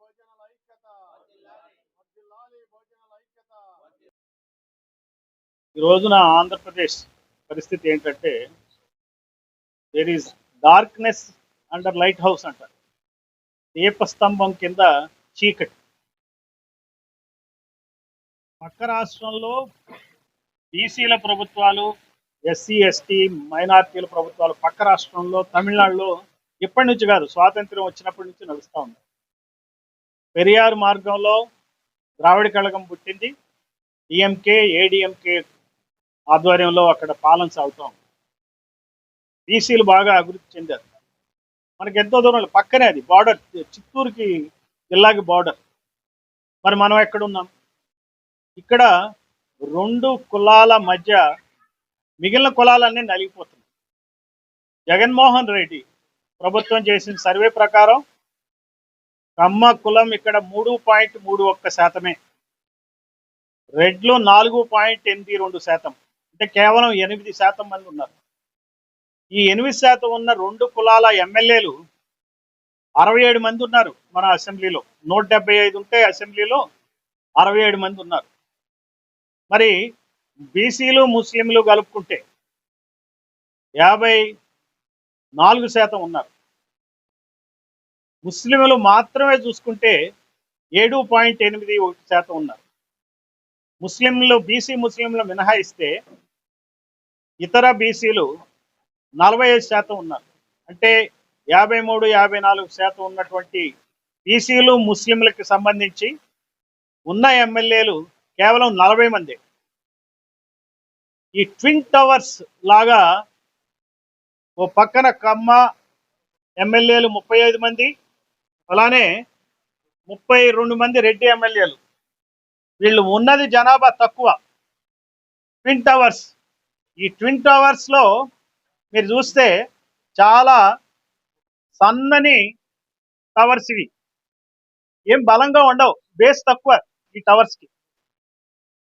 భోజనాల ఐక్యత. వర్ధిల్లాలి భోజనాల ఐక్యత. ఈ రోజున ఆంధ్రప్రదేశ్ పరిస్థితి ఏంటంటే there is darkness under lighthouse అంటారు దీపస్తంభం కింద చీకటి. పక్క రాష్ట్రంలో బీసీల ప్రభుత్వాలు ఎస్సీ ఎస్టీ మైనార్టీల ప్రభుత్వాలు పక్క రాష్ట్రంలో తమిళనాడులో ఇప్పటి నుంచి కాదు స్వాతంత్రం వచ్చినప్పటి నుంచి నడుస్తూ ఉంది పెరియార్ మార్గంలో ద్రావిడ కళగం పుట్టింది. డిఎంకే ఏడిఎంకే ఆధ్వర్యంలో అక్కడ పాలన సాగుతాం బీసీలు బాగా అభివృద్ధి చెందారు. మనకి ఎంతో దూరం పక్కనే అది బార్డర్ చిత్తూరుకి జిల్లాకి బార్డర్ మరి మనం ఎక్కడున్నాం ఇక్కడ రెండు కులాల మధ్య మిగిలిన కులాలన్నీ నలిగిపోతున్నాయి. జగన్మోహన్ రెడ్డి ప్రభుత్వం చేసిన సర్వే ప్రకారం కమ్మ కులం ఇక్కడ మూడు పాయింట్ మూడు ఒక్క శాతమే. రెడ్లు నాలుగు పాయింట్ ఎనిమిది రెండు శాతం. అంటే కేవలం ఎనిమిది శాతం మంది ఉన్నారు. ఈ ఎనిమిది శాతం ఉన్న రెండు కులాల ఎమ్మెల్యేలు అరవై ఏడు మంది ఉన్నారు మన అసెంబ్లీలో. నూట డెబ్బై ఐదు ఉంటే అసెంబ్లీలో అరవై ఏడు మంది ఉన్నారు. మరి బీసీలు ముస్లింలు కలుపుకుంటే యాభై నాలుగు శాతం ఉన్నారు. ముస్లింలు మాత్రమే చూసుకుంటే ఏడు పాయింట్ ఎనిమిది ఒకటి శాతం ఉన్నారు. ముస్లింలు బీసీ ముస్లింలు మినహాయిస్తే ఇతర బీసీలు నలభై ఐదు శాతం ఉన్నారు. అంటే యాభై మూడు యాభై నాలుగు శాతం ఉన్నటువంటి బీసీలు ముస్లింలకు సంబంధించి ఉన్న ఎమ్మెల్యేలు కేవలం నలభై మంది. ఈ ట్విన్ టవర్స్ లాగా ఓ పక్కన కమ్మ ఎమ్మెల్యేలు ముప్పై ఐదు మంది అలానే ముప్పై రెండు మంది రెడ్డి ఎమ్మెల్యేలు. వీళ్ళు ఉన్నది జనాభా తక్కువ. ట్విన్ టవర్స్ ఈ ట్విన్ టవర్స్లో మీరు చూస్తే చాలా సన్నని టవర్స్ ఇవి. ఏం బలంగా ఉండవు. బేస్ తక్కువ ఈ టవర్స్కి.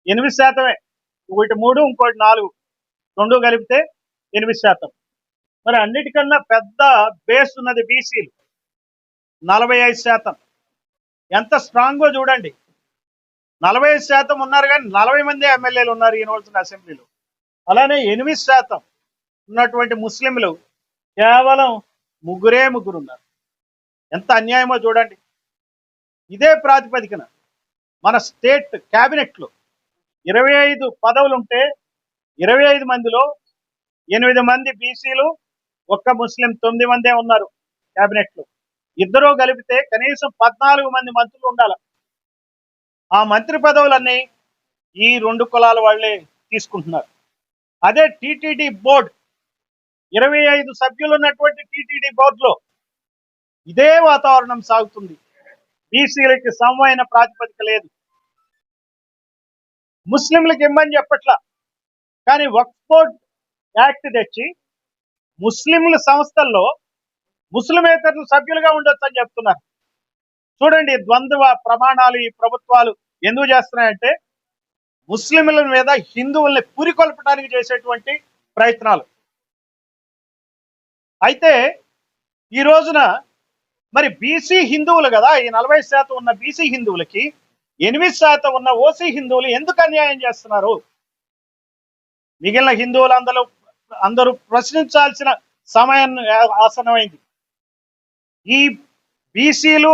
ఎనిమిది శాతమే. ఒకటి మూడు ఇంకోటి నాలుగు. రెండు కలిపితే ఎనిమిది శాతం. మరి అన్నిటికన్నా పెద్ద బేస్ ఉన్నది బీసీలు నలభై ఐదు శాతం. ఎంత స్ట్రాంగ్గా చూడండి. నలభై ఐదు శాతం ఉన్నారు కానీ నలభై మంది ఎమ్మెల్యేలు ఉన్నారు ఈ అసెంబ్లీలో అలానే ఎనిమిది శాతం ఉన్నటువంటి ముస్లింలు కేవలం ముగ్గురే ముగ్గురు ఉన్నారు. ఎంత అన్యాయమో చూడండి. ఇదే ప్రాతిపదికన మన స్టేట్ క్యాబినెట్లో ఇరవై ఐదు పదవులు ఉంటే ఇరవై ఐదు మందిలో ఎనిమిది మంది బీసీలు ఒక్క ముస్లిం తొమ్మిది మందే ఉన్నారు క్యాబినెట్లో ఇద్దరూ కలిపితే కనీసం పద్నాలుగు మంది మంత్రులు ఉండాలి. ఆ మంత్రి పదవులన్నీ ఈ రెండు కులాల వాళ్ళే తీసుకుంటున్నారు. అదే టీటీడీ బోర్డ్ ఇరవై ఐదు సభ్యులు ఉన్నటువంటి టిటిడి బోర్డులో ఇదే వాతావరణం సాగుతుంది. బీసీలకి సమమైన ప్రాతిపదిక లేదు. ముస్లింలకు ఇమ్మని చెప్పట్లా కానీ వక్ఫ్ బోర్డ్ యాక్ట్ తెచ్చి ముస్లింల సంస్థల్లో ముస్లిమేతరులు సభ్యులుగా ఉండొచ్చు అని చెప్తున్నారు. చూడండి ద్వంద్వ ప్రమాణాలు ఈ ప్రభుత్వాలు ఎందుకు చేస్తున్నాయంటే ముస్లింల మీద హిందువుల్ని పురికొల్పడానికి చేసేటువంటి ప్రయత్నాలు. అయితే ఈ రోజున మరి బీసీ హిందువులు కదా ఈ నలభై శాతం ఉన్న బీసీ హిందువులకి ఎనిమిది శాతం ఉన్న ఓసీ హిందువులు ఎందుకు అన్యాయం చేస్తున్నారు? మిగిలిన హిందువులు అందరూ అందరూ ప్రశ్నించాల్సిన సమయం ఆసనమైంది ఈ బీసీలు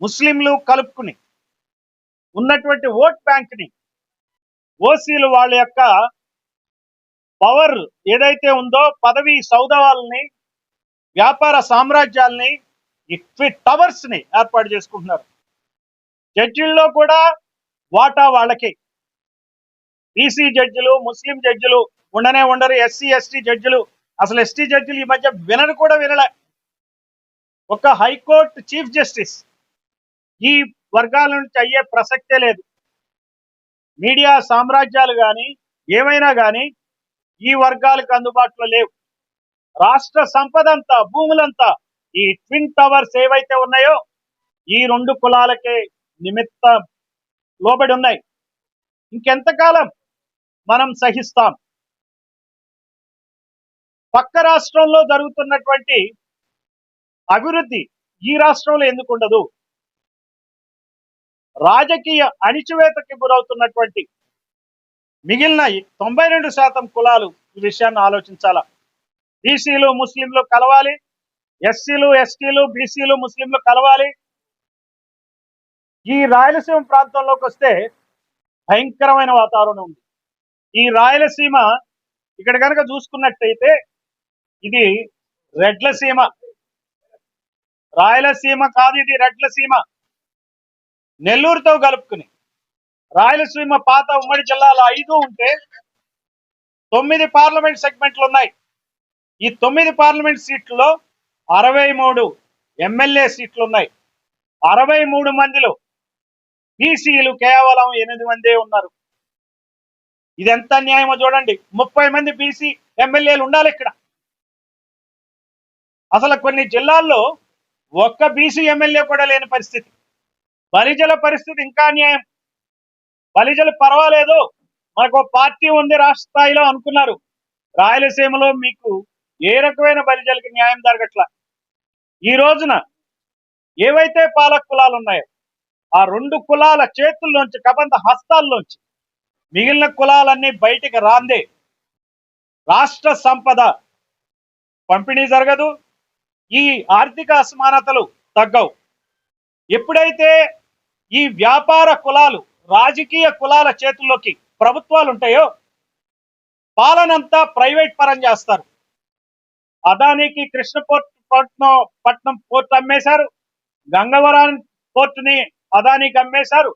ముస్లింలు కలుపుకుని ఉన్నటువంటి ఓట్ బ్యాంక్ని ఓసీలు వాళ్ళ యొక్క పవర్ ఏదైతే ఉందో పదవి సౌదవాలని వ్యాపార సామ్రాజ్యాల్ని ఈ టవర్స్ని ఏర్పాటు చేసుకుంటున్నారు. జడ్జిల్లో కూడా వాటా వాళ్ళకి. బీసీ జడ్జిలు ముస్లిం జడ్జిలు ఉండనే ఉండరు ఎస్సీ ఎస్టీ జడ్జిలు. అసలు ఎస్టీ జడ్జిలు ఈ మధ్య వినరు కూడా వినలే. ఒక హైకోర్టు చీఫ్ జస్టిస్ ఈ వర్గాల నుంచి అయ్యే ప్రసక్తే లేదు. మీడియా సామ్రాజ్యాలు కానీ ఏమైనా కానీ ఈ వర్గాలకు అందుబాటులో లేవు. రాష్ట్ర సంపద అంతా భూములంతా ఈ ట్విన్ టవర్స్ ఏవైతే ఉన్నాయో ఈ రెండు కులాలకే నిమిత్త లోబడి ఉన్నాయి. ఇంకెంతకాలం మనం సహిస్తాం? పక్క రాష్ట్రంలో జరుగుతున్నటువంటి అభివృద్ధి ఈ రాష్ట్రంలో ఎందుకు ఉండదు? రాజకీయ అణిచివేతకి గురవుతున్నటువంటి మిగిలిన తొంభై రెండు శాతం కులాలు ఈ విషయాన్ని ఆలోచించాలా? బీసీలు ముస్లింలు కలవాలి ఎస్సీలు ఎస్టీలు బీసీలు ముస్లింలు కలవాలి. ఈ రాయలసీమ ప్రాంతంలోకి వస్తే భయంకరమైన వాతావరణం ఉంది. ఈ రాయలసీమ ఇక్కడ కనుక చూసుకున్నట్టయితే ఇది రెడ్ల సీమ. రాయలసీమ కాదు ఇది రెడ్లసీమ నెల్లూరుతో కలుపుకుని. రాయలసీమ పాత ఉమ్మడి జిల్లాలో ఐదు ఉంటే తొమ్మిది పార్లమెంట్ సెగ్మెంట్లు ఉన్నాయి. ఈ తొమ్మిది పార్లమెంట్ సీట్లలో అరవై మూడు ఎమ్మెల్యే సీట్లు ఉన్నాయి. అరవై మూడు మందిలో బీసీలు కేవలం ఎనిమిది మందే ఉన్నారు. ఇది ఎంత న్యాయమో చూడండి. ముప్పై మంది బీసీ ఎమ్మెల్యేలు ఉండాలి ఇక్కడ. అసలు కొన్ని జిల్లాల్లో ఒక్క బీసీ ఎమ్మెల్యే కూడా లేని పరిస్థితి. బలిజల పరిస్థితి ఇంకా అన్యాయం. బలిజలు పర్వాలేదు. మనకు పార్టీ ఉంది రాష్ట్ర స్థాయిలో అనుకున్నారు. రాయలసీమలో మీకు ఏ రకమైన బలిజలకి న్యాయం జరగట్ల? ఈ రోజున ఏవైతే పాలక కులాలు ఉన్నాయో ఆ రెండు కులాల చేతుల్లోంచి కబంధ హస్తాల్లోంచి మిగిలిన కులాలన్నీ బయటికి రాందే. రాష్ట్ర సంపద పంపిణీ జరగదు. ఈ ఆర్థిక అసమానతలు తగ్గవు. ఎప్పుడైతే ఈ వ్యాపార కులాలు రాజకీయ కులాల చేతుల్లోకి ప్రభుత్వాలు ఉంటాయో పాలనంతా ప్రైవేట్ పరం చేస్తారు. అదానికి కృష్ణపోర్ట్ పట్నం పట్నం పోర్ట్ అమ్మేశారు. గంగవరం పోర్టుని అదానికి అమ్మేశారు.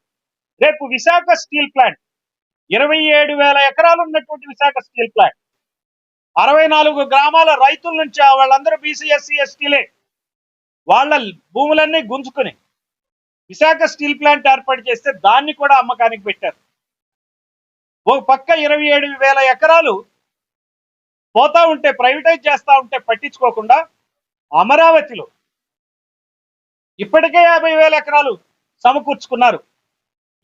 రేపు విశాఖ స్టీల్ ప్లాంట్ ఇరవై ఏడు వేల ఎకరాలు ఉన్నటువంటి విశాఖ స్టీల్ ప్లాంట్. అరవై నాలుగు గ్రామాల రైతుల నుంచి వాళ్ళందరూ బీసీ ఎస్సీ ఎస్టీలే. వాళ్ళ భూములన్నీ గుంజుకుని విశాఖ స్టీల్ ప్లాంట్ ఏర్పాటు చేస్తే దాన్ని కూడా అమ్మకానికి పెట్టారు. ఒక పక్క ఇరవై ఏడు వేల ఎకరాలు పోతా ఉంటే ప్రైవేటైజ్ చేస్తా ఉంటే పట్టించుకోకుండా అమరావతిలో ఇప్పటికే యాభై వేల ఎకరాలు సమకూర్చుకున్నారు.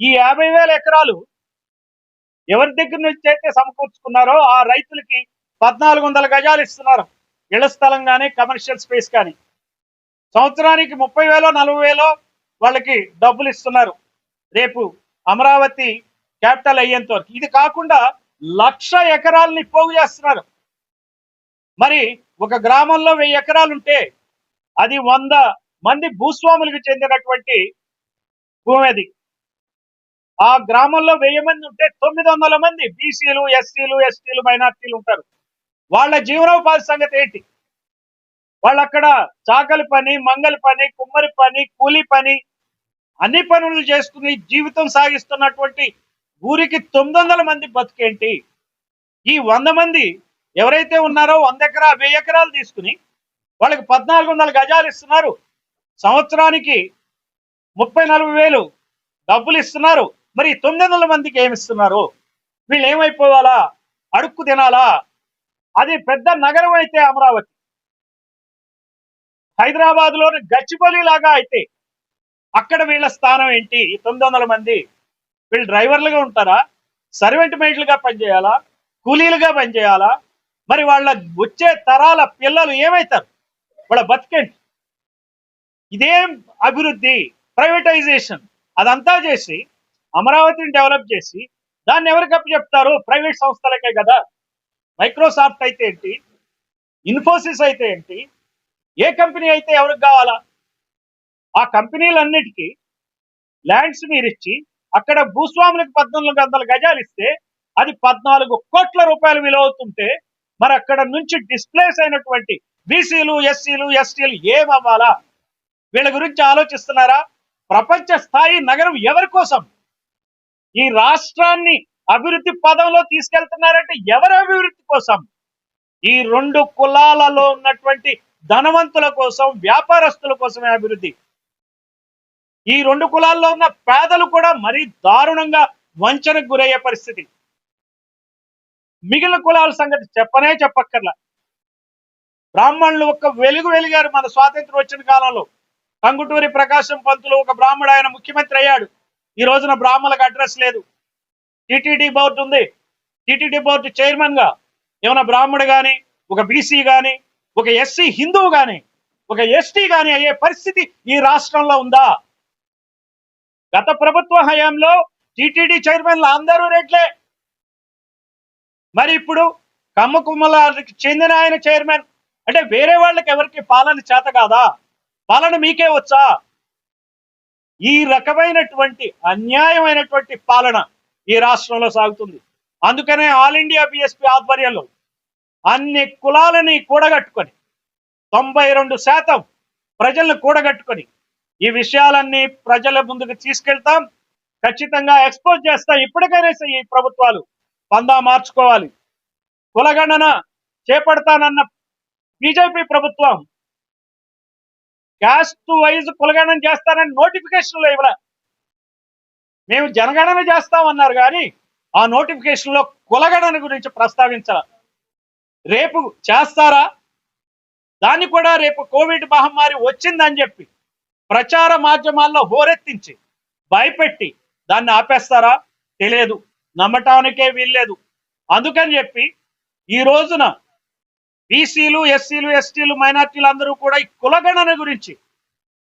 ఈ యాభై వేల ఎకరాలు ఎవరి దగ్గర నుంచి అయితే సమకూర్చుకున్నారో ఆ రైతులకి పద్నాలుగు వందల గజాలు ఇస్తున్నారు. ఇళ్ళ స్థలం కానీ కమర్షియల్ స్పేస్ కానీ. సంవత్సరానికి ముప్పై వేలో నలభై వేలో వాళ్ళకి డబ్బులు ఇస్తున్నారు. రేపు అమరావతి క్యాపిటల్ అయ్యేంత వరకు. ఇది కాకుండా లక్ష ఎకరాలని పోగు చేస్తున్నారు. మరి ఒక గ్రామంలో వెయ్యి ఎకరాలు ఉంటే అది వంద మంది భూస్వాములకు చెందినటువంటి భూమి అది. ఆ గ్రామంలో వెయ్యి మంది ఉంటే తొమ్మిది వందల మంది బీసీలు ఎస్సీలు ఎస్టీలు మైనార్టీలు ఉంటారు. వాళ్ళ జీవనోపాధి సంగతి ఏంటి? వాళ్ళు అక్కడ చాకలి పని మంగలి పని కుమ్మరి పని కూలి పని అన్ని పనులు చేసుకుని జీవితం సాగిస్తున్నటువంటి ఊరికి తొమ్మిది వందల మంది బతికేంటి? ఈ వంద మంది ఎవరైతే ఉన్నారో వంద ఎకరా వెయ్యి ఎకరాలు తీసుకుని వాళ్ళకి పద్నాలుగు వందల గజాలు ఇస్తున్నారు. సంవత్సరానికి ముప్పై నలభై వేలు డబ్బులు ఇస్తున్నారు. మరి తొమ్మిది వందల మందికి ఏమిస్తున్నారు వీళ్ళు ఏమైపోవాలా? అడుక్కు తినాలా? అది పెద్ద నగరం అయితే అమరావతి. హైదరాబాద్లోని గచ్చిబౌలి లాగా అయితే అక్కడ వీళ్ళ స్థానం ఏంటి? తొమ్మిది వందల మంది వీళ్ళు డ్రైవర్లుగా ఉంటారా? సర్వెంట్ మెయిట్లుగా పనిచేయాలా? కూలీలుగా పనిచేయాలా? మరి వాళ్ళ వచ్చే తరాల పిల్లలు ఏమవుతారు వాళ్ళ బతికేంటి? ఇదేం అభివృద్ధి ప్రైవేటైజేషన్ అదంతా చేసి అమరావతిని డెవలప్ చేసి దాన్ని ఎవరికి అప్పు చెప్తారు? ప్రైవేట్ సంస్థలకే కదా. మైక్రోసాఫ్ట్ అయితే ఏంటి? ఇన్ఫోసిస్ అయితే ఏంటి? ఏ కంపెనీ అయితే ఎవరికి కావాలా? ఆ కంపెనీలన్నిటికీ ల్యాండ్స్ మీరు ఇచ్చి అక్కడ భూస్వాములకు పద్నాలుగు వందల గజాలు ఇస్తే అది పద్నాలుగు కోట్ల రూపాయలు విలువ అవుతుంటే మరి అక్కడ నుంచి డిస్ప్లేస్ అయినటువంటి బీసీలు ఎస్సీలు ఎస్టీలు ఏమవ్వాలా? వీళ్ళ గురించి ఆలోచిస్తున్నారా? ప్రపంచ స్థాయి నగరం ఎవరి కోసం? ఈ రాష్ట్రాన్ని అభివృద్ధి పదంలో తీసుకెళ్తున్నారంటే ఎవరి అభివృద్ధి కోసం? ఈ రెండు కులాలలో ఉన్నటువంటి ధనవంతుల కోసం వ్యాపారస్తుల కోసమే అభివృద్ధి. ఈ రెండు కులాల్లో ఉన్న పేదలు కూడా మరీ దారుణంగా వంచనకు గురయ్యే పరిస్థితి. మిగిలిన కులాల సంగతి చెప్పనే చెప్పక్కర్లా. బ్రాహ్మణులు ఒక వెలుగు వెలిగారు మన స్వాతంత్రం వచ్చిన కాలంలో. కంగుటూరి ప్రకాశం పంతులు ఒక బ్రాహ్మడు ఆయన ముఖ్యమంత్రి అయ్యాడు. ఈ రోజున బ్రాహ్మణులకు అడ్రస్ లేదు. టిటిడి బోర్డు ఉంది. టిటిడి బోర్డు చైర్మన్గా ఏమైనా బ్రాహ్మడు కానీ ఒక బీసీ కానీ ఒక ఎస్సీ హిందువు కానీ ఒక ఎస్టీ కానీ అయ్యే పరిస్థితి ఈ రాష్ట్రంలో ఉందా? గత ప్రభుత్వ హయాంలో టిటిడి చైర్మన్లు అందరూ రేట్లే. మరి ఇప్పుడు కమ్మకుమ్మలకి చెందిన ఆయన చైర్మన్ అంటే వేరే వాళ్ళకి ఎవరికి పాలన చేత కాదా? పాలన మీకే వచ్చా? ఈ రకమైనటువంటి అన్యాయమైనటువంటి పాలన ఈ రాష్ట్రంలో సాగుతుంది. అందుకనే ఆల్ ఇండియా బిఎస్పీ ఆధ్వర్యంలో అన్ని కులాలని కూడగట్టుకొని తొంభై రెండు శాతం ప్రజలను కూడగట్టుకొని ఈ విషయాలన్నీ ప్రజల ముందుకు తీసుకెళ్తాం. ఖచ్చితంగా ఎక్స్పోజ్ చేస్తాం. ఇప్పటికైనా ఈ ప్రభుత్వాలు పందా మార్చుకోవాలి. కులగణన చేపడతానన్న బీజేపీ ప్రభుత్వం క్యాస్ట్ వైజ్ కులగణన చేస్తానని నోటిఫికేషన్లో ఇవ్వలే. మేము జనగణన చేస్తామన్నారు కానీ ఆ నోటిఫికేషన్లో కులగణన గురించి ప్రస్తావించాల. రేపు చేస్తారా? దాన్ని కూడా రేపు కోవిడ్ మహమ్మారి వచ్చిందని చెప్పి ప్రచార మాధ్యమాల్లో హోరెత్తించి భయపెట్టి దాన్ని ఆపేస్తారా? తెలియదు. నమ్మటానికే వీల్లేదు. అందుకని చెప్పి ఈ రోజున బీసీలు ఎస్సీలు ఎస్టీలు మైనార్టీలు అందరూ కూడా ఈ కులగణన గురించి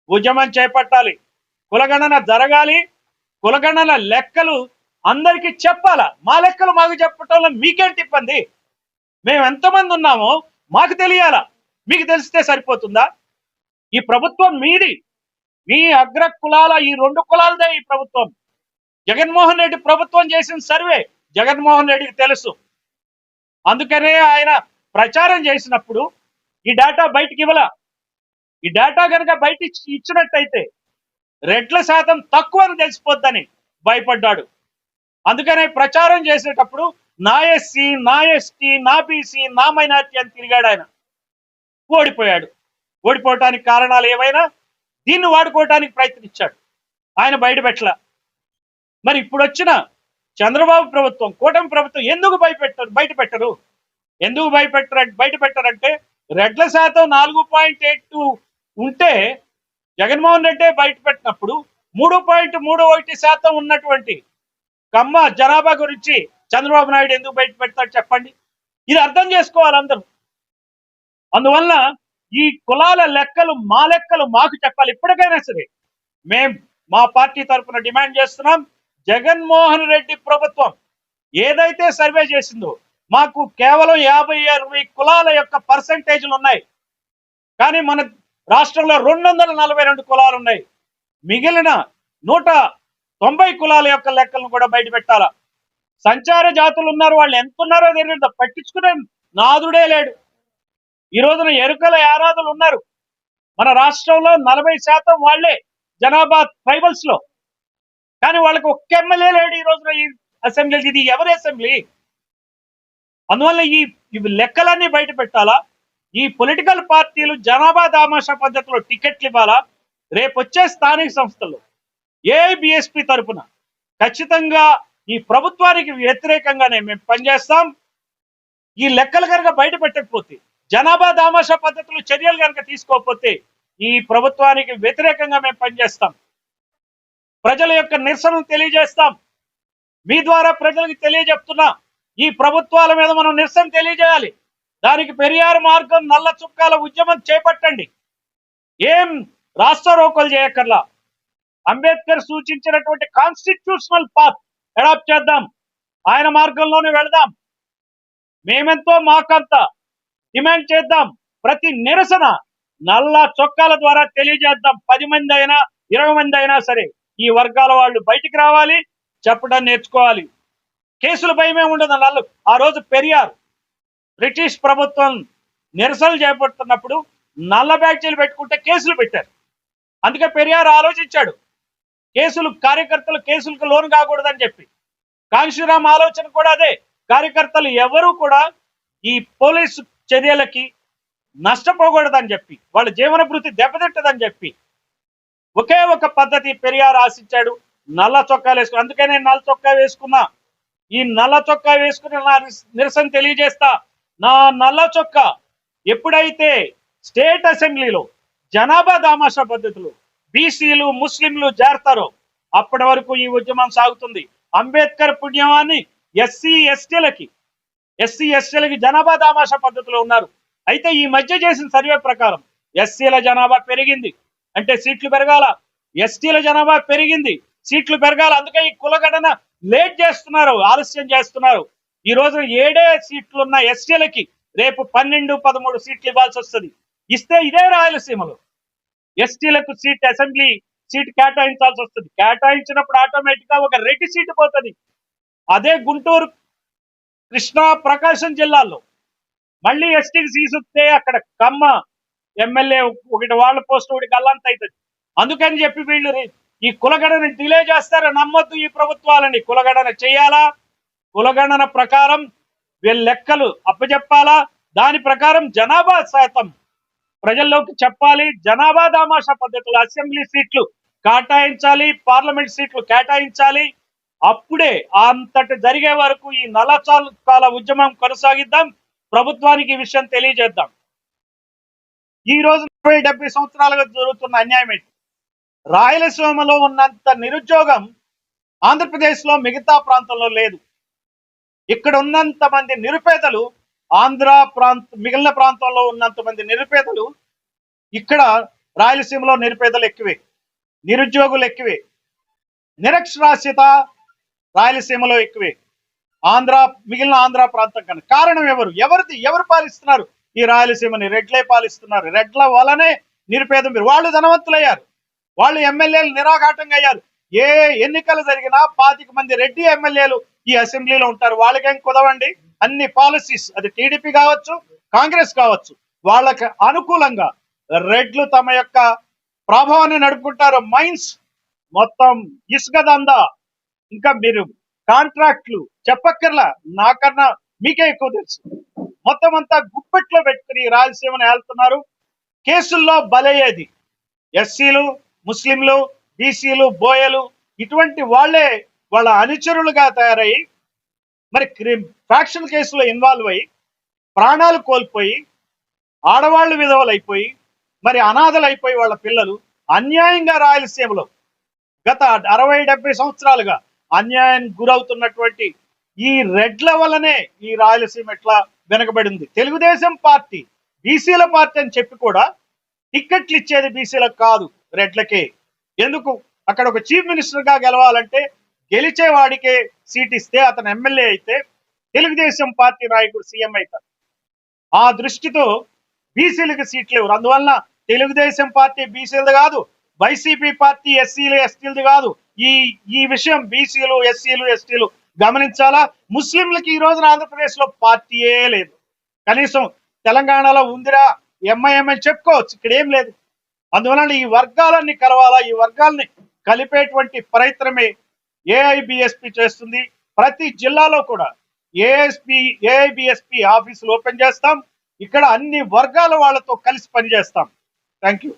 ఉద్యమం చేపట్టాలి. కులగణన జరగాలి. కులగణన లెక్కలు అందరికీ చెప్పాలా? మా లెక్కలు మాకు చెప్పటంలో మీకేంటి ఇబ్బంది? మేము ఎంతమంది ఉన్నామో మాకు తెలియాలా? మీకు తెలిస్తే సరిపోతుందా? ఈ ప్రభుత్వం మీది. మీ అగ్ర కులాల ఈ రెండు కులాలదే ఈ ప్రభుత్వం. జగన్మోహన్ రెడ్డి ప్రభుత్వం చేసిన సర్వే జగన్మోహన్ రెడ్డికి తెలుసు. అందుకనే ఆయన ప్రచారం చేసినప్పుడు ఈ డేటా బయటికి ఇవ్వాల? ఈ డేటా కనుక బయట ఇచ్చినట్టయితే రెడ్ల శాతం తక్కువ అని తెలిసిపోద్దని భయపడ్డాడు. అందుకనే ప్రచారం చేసేటప్పుడు నా ఎస్సీ నా ఎస్టీ నా బీసీ నా మైనార్టీ అని తిరిగాడు ఆయన. ఓడిపోయాడు. ఓడిపోవటానికి కారణాలు ఏవైనా దీన్ని వాడుకోవటానికి ప్రయత్నించాడు. ఆయన బయటపెట్టల మరి ఇప్పుడు వచ్చిన చంద్రబాబు ప్రభుత్వం కూటమి ప్రభుత్వం ఎందుకు భయపెట్టరు బయట పెట్టరు? ఎందుకు భయపెట్టరు బయట పెట్టరంటే రెడ్ల శాతం నాలుగు పాయింట్ ఎయిట్ టూ ఉంటే జగన్మోహన్ రెడ్డి బయట పెట్టినప్పుడు మూడు పాయింట్ మూడు ఒకటి శాతం ఉన్నటువంటి కమ్మ జనాభా గురించి చంద్రబాబు నాయుడు ఎందుకు బయట పెడతాడు చెప్పండి. ఇది అర్థం చేసుకోవాలి అందరూ. అందువల్ల ఈ కులాల లెక్కలు మా లెక్కలు మాకు చెప్పాలి. ఇప్పటికైనా సరే మేం మా పార్టీ తరఫున డిమాండ్ చేస్తున్నాం జగన్మోహన్ రెడ్డి ప్రభుత్వం ఏదైతే సర్వే చేసిందో మాకు కేవలం యాభై అరవై కులాల యొక్క పర్సంటేజ్లు ఉన్నాయి. కానీ మన రాష్ట్రంలో రెండు వందల నలభై రెండు కులాలు ఉన్నాయి మిగిలిన నూట తొంభై కులాల యొక్క లెక్కలను కూడా బయట పెట్టాలా. సంచార జాతులు ఉన్నారు వాళ్ళు ఎంత ఉన్నారో తెలియదు. పట్టించుకునే నాదుడే లేడు. ఈ రోజున ఎరుకల యారాదులు ఉన్నారు. మన రాష్ట్రంలో నలభై శాతం వాళ్ళే జనాభా ట్రైబల్స్లో కానీ వాళ్ళకి ఒక్క ఎమ్మెల్యే లేడు ఈ రోజున ఈ అసెంబ్లీ ఇది ఎవరి అసెంబ్లీ? అందువల్ల ఈ లెక్కలన్నీ బయట పెట్టాలా? ఈ పొలిటికల్ పార్టీలు జనాభా దామాషా పద్ధతిలో టికెట్లు ఇవ్వాలా? రేపు వచ్చే స్థానిక సంస్థలు ఏబిఎస్పి తరఫున ఖచ్చితంగా ఈ ప్రభుత్వానికి వ్యతిరేకంగానే మేము పనిచేస్తాం. ఈ లెక్కలు కనుక బయట పెట్టకపోతే జనాభా దామాషా పద్ధతులు చర్యలు కనుక తీసుకోకపోతే ఈ ప్రభుత్వానికి వ్యతిరేకంగా మేము పనిచేస్తాం. ప్రజల యొక్క నిరసనను తెలియజేస్తాం. మీ ద్వారా ప్రజలకు తెలియజెప్తున్నా ఈ ప్రభుత్వాల మీద మనం నిరసన తెలియజేయాలి. దానికి పెరియార్ మార్గం నల్ల చుక్కాల ఉద్యమం చేపట్టండి. ఏం రాష్ట్ర రోకలు చేయక్కర్లా? అంబేద్కర్ సూచించినటువంటి కాన్స్టిట్యూషనల్ పాత్ అడాప్ట్ చేద్దాం. ఆయన మార్గంలోనే వెళదాం. మేమెంతో మాకంత డిమాండ్ చేద్దాం. ప్రతి నిరసన నల్ల చొక్కాల ద్వారా తెలియజేద్దాం. పది మంది అయినా ఇరవై మంది అయినా సరే ఈ వర్గాల వాళ్ళు బయటికి రావాలి చెప్పడం నేర్చుకోవాలి. కేసుల భయమే ఉండదు నల్లు. ఆ రోజు పెరియార్. బ్రిటిష్ ప్రభుత్వం నిరసనలు చేపడుతున్నప్పుడు నల్ల బ్యాడ్జీలు పెట్టుకుంటే కేసులు పెట్టారు. అందుకే పెరియార్ ఆలోచించాడు. కేసులు కార్యకర్తలు కేసులకు లోన్ కాకూడదని చెప్పి. కాంశీరామ్ ఆలోచన కూడా అదే. కార్యకర్తలు ఎవరు కూడా ఈ పోలీసు చర్యలకి నష్టపోకూడదని చెప్పి వాళ్ళ జీవన భృతి దెబ్బతిట్టదని చెప్పి ఒకే ఒక పద్ధతి పెరియార్ ఆశించాడు. నల్ల చొక్కాలు వేసుకుని అందుకే నేను నల్ల చొక్కా వేసుకున్నా. ఈ నల్ల చొక్కా వేసుకుని నా నిరస- నిరసన తెలియజేస్తా. నా నల్ల చొక్కా ఎప్పుడైతే స్టేట్ అసెంబ్లీలో జనాభా దామాషా పద్ధతులు బీసీలు ముస్లింలు చేరతారో అప్పటి వరకు ఈ ఉద్యమం సాగుతుంది. అంబేద్కర్ పుణ్యమాన్ని ఎస్సీ ఎస్టీలకి ఎస్సీ ఎస్టీలకి జనాభా దామాషా పద్ధతిలో ఉన్నారు. అయితే ఈ మధ్య చేసిన సర్వే ప్రకారం ఎస్సీల జనాభా పెరిగింది. అంటే సీట్లు పెరగాల. ఎస్టీల జనాభా పెరిగింది. సీట్లు పెరగాల. అందుకే ఈ కులగణన లేట్ చేస్తున్నారు ఆలస్యం చేస్తున్నారు. ఈ రోజు ఏడే సీట్లు ఉన్న ఎస్టీలకి రేపు పన్నెండు పదమూడు సీట్లు ఇవ్వాల్సి వస్తుంది. ఇస్తే ఇదే రాయలసీమలో. ఎస్టీలకు సీట్ అసెంబ్లీ సీట్ కేటాయించాల్సి వస్తుంది. కేటాయించినప్పుడు ఆటోమేటిక్గా ఒక రెడ్డి సీటు పోతుంది. అదే గుంటూరు కృష్ణా ప్రకాశం జిల్లాల్లో. మళ్ళీ ఎస్టీకి సీసుస్తే అక్కడ కమ్మ ఎమ్మెల్యే ఒకటి వాళ్ళ పోస్ట్ ఒకటి గల్లంత అవుతుంది అందుకని చెప్పి వీళ్ళు ఈ కులగడని డిలే చేస్తారా? నమ్మొద్దు ఈ ప్రభుత్వాలని. కులగడన చేయాలా? కులగణన ప్రకారం వీళ్ళ లెక్కలు అప్పచెప్పాలా? దాని ప్రకారం జనాభా శాతం ప్రజల్లోకి చెప్పాలి. జనాభా దామాషా పద్ధతులు అసెంబ్లీ సీట్లు కేటాయించాలి. పార్లమెంట్ సీట్లు కేటాయించాలి. అప్పుడే అంతటి జరిగే వరకు ఈ నలచాలు కాల ఉద్యమం కొనసాగిద్దాం. ప్రభుత్వానికి ఈ విషయం తెలియజేద్దాం. ఈ రోజు ఇరవై డెబ్బై సంవత్సరాలుగా జరుగుతున్న అన్యాయం ఏంటి? రాయలసీమలో ఉన్నంత నిరుద్యోగం ఆంధ్రప్రదేశ్లో మిగతా ప్రాంతంలో లేదు. ఇక్కడ ఉన్నంత మంది నిరుపేదలు ఆంధ్ర ప్రాంత మిగిలిన ప్రాంతంలో ఉన్నంత మంది నిరుపేదలు ఇక్కడ రాయలసీమలో నిరుపేదలు ఎక్కువే నిరుద్యోగులు ఎక్కువే నిరక్షరాస్యత రాయలసీమలో ఎక్కువే ఆంధ్ర మిగిలిన ఆంధ్ర ప్రాంతం కన్నా. కారణం ఎవరు? ఎవరిది? ఎవరు పాలిస్తున్నారు? ఈ రాయలసీమని రెడ్లే పాలిస్తున్నారు. రెడ్ల వలనే నిరుపేద మీరు వాళ్ళు ధనవంతులయ్యారు. వాళ్ళు ఎమ్మెల్యేలు నిరాఘాటంగా అయ్యారు. ఏ ఎన్నికలు జరిగినా పాతిక మంది రెడ్డి ఎమ్మెల్యేలు ఈ అసెంబ్లీలో ఉంటారు. వాళ్ళకేం కుదవండి? అన్ని పాలసీస్ అది టీడీపీ కావచ్చు కాంగ్రెస్ కావచ్చు వాళ్ళకి అనుకూలంగా రెడ్లు తమ యొక్క ప్రభావాన్ని నడుపుకుంటారు. మైన్స్ మొత్తం ఇసుక దందా. ఇంకా మీరు కాంట్రాక్ట్లు చెప్పక్కర్లా. నాకన్నా మీకే ఎక్కువ తెలుసు. మొత్తం అంతా గుప్పెట్లో పెట్టుకుని రాయలసీమను వెళ్తున్నారు కేసుల్లో బలయ్యేది ఎస్సీలు ముస్లింలు బీసీలు బోయలు ఇటువంటి వాళ్ళే వాళ్ళ అనుచరులుగా తయారై మరి ఫ్యాక్షన్ కేసులో ఇన్వాల్వ్ అయ్యి ప్రాణాలు కోల్పోయి ఆడవాళ్ళు విధవలు అయిపోయి మరి అనాథలు అయిపోయి వాళ్ళ పిల్లలు అన్యాయంగా రాయలసీమలో గత అరవై డెబ్బై సంవత్సరాలుగా అన్యాయానికి గురవుతున్నటువంటి ఈ రెడ్ల వల్లనే ఈ రాయలసీమ ఎట్లా వెనకబడింది? తెలుగుదేశం పార్టీ బీసీల పార్టీ అని చెప్పి కూడా టిక్కెట్లు ఇచ్చేది బీసీలకు కాదు రెడ్లకే. ఎందుకు? అక్కడ ఒక చీఫ్ మినిస్టర్గా గెలవాలంటే గెలిచే వాడికే సీట్ ఇస్తే అతను ఎమ్మెల్యే అయితే తెలుగుదేశం పార్టీ నాయకుడు సీఎం అవుతారు ఆ దృష్టితో బీసీలకు సీట్లు ఇవ్వరు అందువలన తెలుగుదేశం పార్టీ బీసీలది కాదు వైసీపీ పార్టీ ఎస్సీలు ఎస్టీలది కాదు. ఈ ఈ విషయం బీసీలు ఎస్సీలు ఎస్టీలు గమనించాలా? ముస్లింలకి ఈ రోజున ఆంధ్రప్రదేశ్లో పార్టీయే లేదు. కనీసం తెలంగాణలో ఉందిరా ఎంఐఎం అని చెప్పుకోవచ్చు ఇక్కడ ఏం లేదు. అందువలన ఈ వర్గాలన్నీ కలవాలా? ఈ వర్గాల్ని కలిపేటువంటి ప్రయత్నమే ఏఐబిఎస్పి చేస్తుంది. ప్రతి జిల్లాలో కూడా ఏఎస్పి ఏఐబిఎస్పి ఆఫీసులు ఓపెన్ చేస్తాం. ఇక్కడ అన్ని వర్గాల వాళ్ళతో కలిసి పనిచేస్తాం. Thank you.